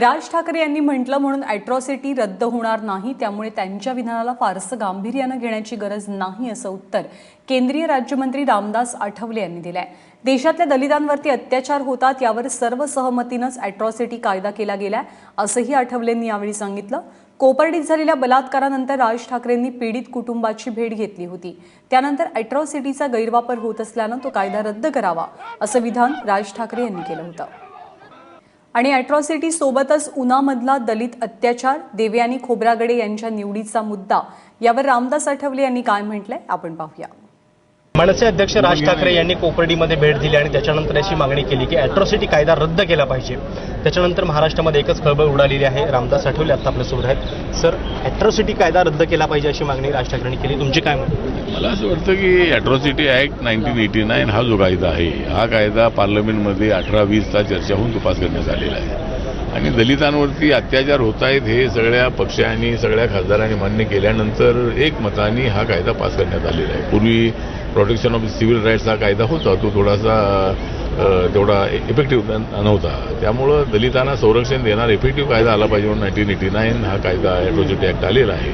राज ठाकरे यांनी म्हटलं म्हणून अॅट्रॉसिटी रद्द होणार नाही त्यामुळे त्यांच्या विधानाला फारसं गांभीर्यानं घेण्याची गरज नाही असं उत्तर केंद्रीय राज्यमंत्री रामदास आठवले यांनी दिलंय. देशातल्या दलितांवरती अत्याचार होतात यावर सर्व सहमतीनंच अॅट्रॉसिटी कायदा केला गेलाय असंही आठवलेंनी यावेळी सांगितलं. कोपर्डीत झालेल्या बलात्कारानंतर राज ठाकरेंनी पीडित कुटुंबाची भेट घेतली होती. त्यानंतर अॅट्रॉसिटीचा गैरवापर होत असल्यानं तो कायदा रद्द करावा असं विधान राज ठाकरे यांनी केलं होतं. आणि अॅट्रॉसिटी सोबतच उन्हामधला दलित अत्याचार देवयानी खोब्रागडे यांच्या निवडीचा मुद्दा यावर रामदास आठवले यांनी काय म्हटलंय? आपण पाहूया. मनसे अध्यक्ष राज ठाकरे यांनी कोपर्डीमध्ये भेट दिली आणि त्याच्यानंतर अशी मागणी केली की अॅट्रॉसिटी कायदा रद्द केला पाहिजे. त्याच्यानंतर महाराष्ट्रामध्ये एकच खळबळ उडालेली आहे. रामदास आठवले आता आपल्यासोबत आहेत. सर अॅट्रॉसिटी कायदा रद्द केला पाहिजे अशी मागणी राज ठाकरेंनी केली. तुमची काय मत? मला असं वाटतं की atrocity act nineteen eighty nine हा जो कायदा आहे हा कायदा पार्लमेंटमध्ये अठरा वीसचा चर्चा होऊन तपास करण्यात आलेला आहे. आणि दलितांवरती अत्याचार होत आहेत हे सगळ्या पक्षांनी सगळ्या खासदारांनी मान्य केल्यानंतर एकमताने हा कायदा पास करण्यात आलेला आहे. पूर्वी प्रोटेक्शन ऑफ सिव्हिल राईट्स हा कायदा होता तो थोडासा तेवढा इफेक्टिव्ह नव्हता. त्यामुळं दलितांना संरक्षण देणारा इफेक्टिव्ह कायदा आला पाहिजे म्हणून नाईन्टीन एटी नाईन हा कायदा ॲट्रोसिटी ॲक्ट आलेला आहे.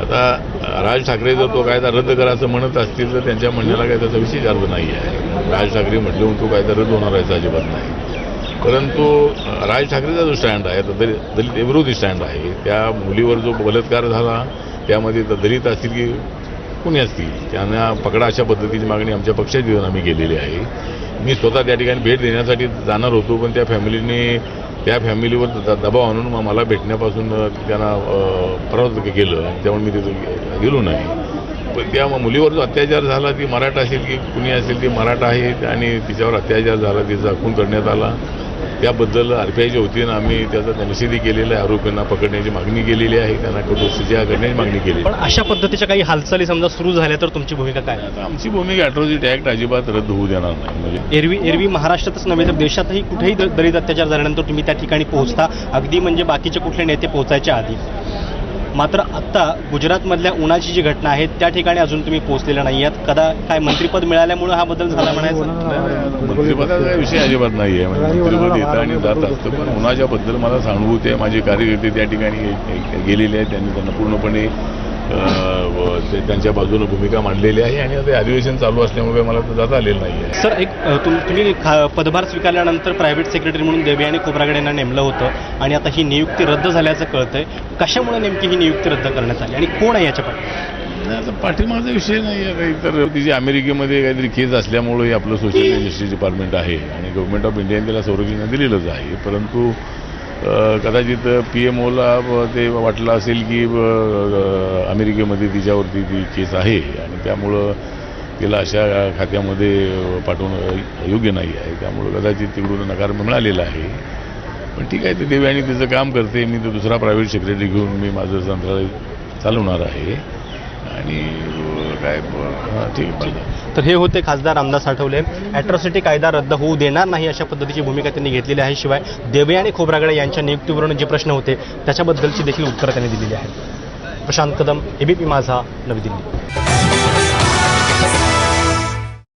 आता राज ठाकरे जर तो कायदा रद्द करायचं म्हणत असतील तर त्यांच्या म्हणण्याला काही त्याचा विशेष अर्थ नाही आहे राज ठाकरे म्हटले म्हणून तो कायदा रद्द होणार आहे अजिबात नाही. परंतु राज ठाकरेचा जो स्टँड आहे तो दलित दलित विरोधी स्टँड आहे त्या मुलीवर जो बलात्कार झाला त्यामध्ये तर दलित असतील की कुणी असतील त्यांना पकडा अशा पद्धतीची मागणी आमच्या पक्षात येऊन आम्ही केलेली आहे. मी स्वतः त्या ठिकाणी भेट देण्यासाठी जाणार होतो पण त्या फॅमिलीने त्या फॅमिलीवर द- दबाव आणून मग मला भेटण्यापासून त्यांना अ, परावृत्त केलं. त्यामुळे मी तिथं गेलो नाही. पण त्या मुलीवर जो अत्याचार झाला ती मराठा असेल की कुणी असेल ती मराठा आहे आणि तिच्यावर अत्याचार झाला तिचा खून करण्यात आला. त्याबद्दल आरपीआयच्या वतीनं आम्ही त्याचा निषेधी केलेला आहे आरोपींना पकडण्याची मागणी केलेली आहे. त्यांना कठोर शिक्षा करण्याची मागणी केली पण अशा पद्धतीच्या काही हालचाली समजा सुरू झाल्या तर तुमची भूमिका काय? आता आमची भूमिका अॅट्रॉसिटी ॲक्ट अजिबात रद्द होऊ देणार नाही. म्हणजे एरवी एरवी महाराष्ट्रातच नव्हे तर देशातही कुठेही दलित अत्याचार झाल्यानंतर तुम्ही त्या ठिकाणी पोहोचता. अगदी म्हणजे बाकीचे कुठले नेते पोहोचायच्या आधी. मात्र आत्ता गुजरातमधल्या उन्हाची जी घटना आहे त्या ठिकाणी अजून तुम्ही पोहोचलेला नाही आहात. कदा काय मंत्रीपद मिळाल्यामुळे हा बदल झाला म्हणायचं? मंत्रिपदाचा विषय अजिबात नाही आहे म्हणजे मंत्रिपद येतं आणि जात असतं. पण उन्हाच्याबद्दल मला सहानुभूती आहे माझे कार्यकर्ते त्या ठिकाणी गेलेले आहेत. त्यांनी त्यांना पूर्णपणे ते त्यांच्या बाजूनं भूमिका मांडलेली आहे आणि आता अधिवेशन चालू असल्यामुळे मला तर जाता आलेलं नाही आहे सर एक तुम तुम्ही खा- पदभार स्वीकारल्यानंतर प्रायव्हेट सेक्रेटरी म्हणून देवयानी खोब्रागडे यांना नेमलं होतं आणि आता ही नियुक्ती रद्द झाल्याचं कळतंय. कशामुळे नेमकी ही नियुक्ती रद्द करण्यात आली आणि कोण आहे याच्या पाठी पाठीमागचा विषय नाही आहे काही तर तिची अमेरिकेमध्ये काहीतरी केस असल्यामुळे आपलं सोशल जस्टिस डिपार्टमेंट आहे आणि गव्हर्नमेंट ऑफ इंडियाने त्याला संरक्षण दिलेलंच आहे. परंतु कदाचित पी एम ओला ते वाटलं असेल की अमेरिकेमध्ये तिच्यावरती ती केस आहे आणि त्यामुळं तिला अशा खात्यामध्ये पाठवणं योग्य नाही आहे. त्यामुळं कदाचित तिकडून नकार मिळालेला आहे. पण ठीक आहे ते देवयानी तिचं काम करते. मी तर दुसरा प्रायव्हेट सेक्रेटरी घेऊन मी माझं संत्रालय चालवणार आहे. आणि काय ठीक आहे चालतं तर हे होते खासदार रामदास आठवले. अॅट्रॉसिटी कायदा रद्द होऊ देणार नाही अशा पद्धतीची भूमिका त्यांनी घेतलेली आहे. शिवाय देवयानी खोब्रागडे यांच्या नियुक्तीवरून जे प्रश्न होते त्याच्याबद्दलची देखील उत्तरं त्यांनी दिलेली आहेत. प्रशांत कदम एबीपी माझा नवी दिल्ली.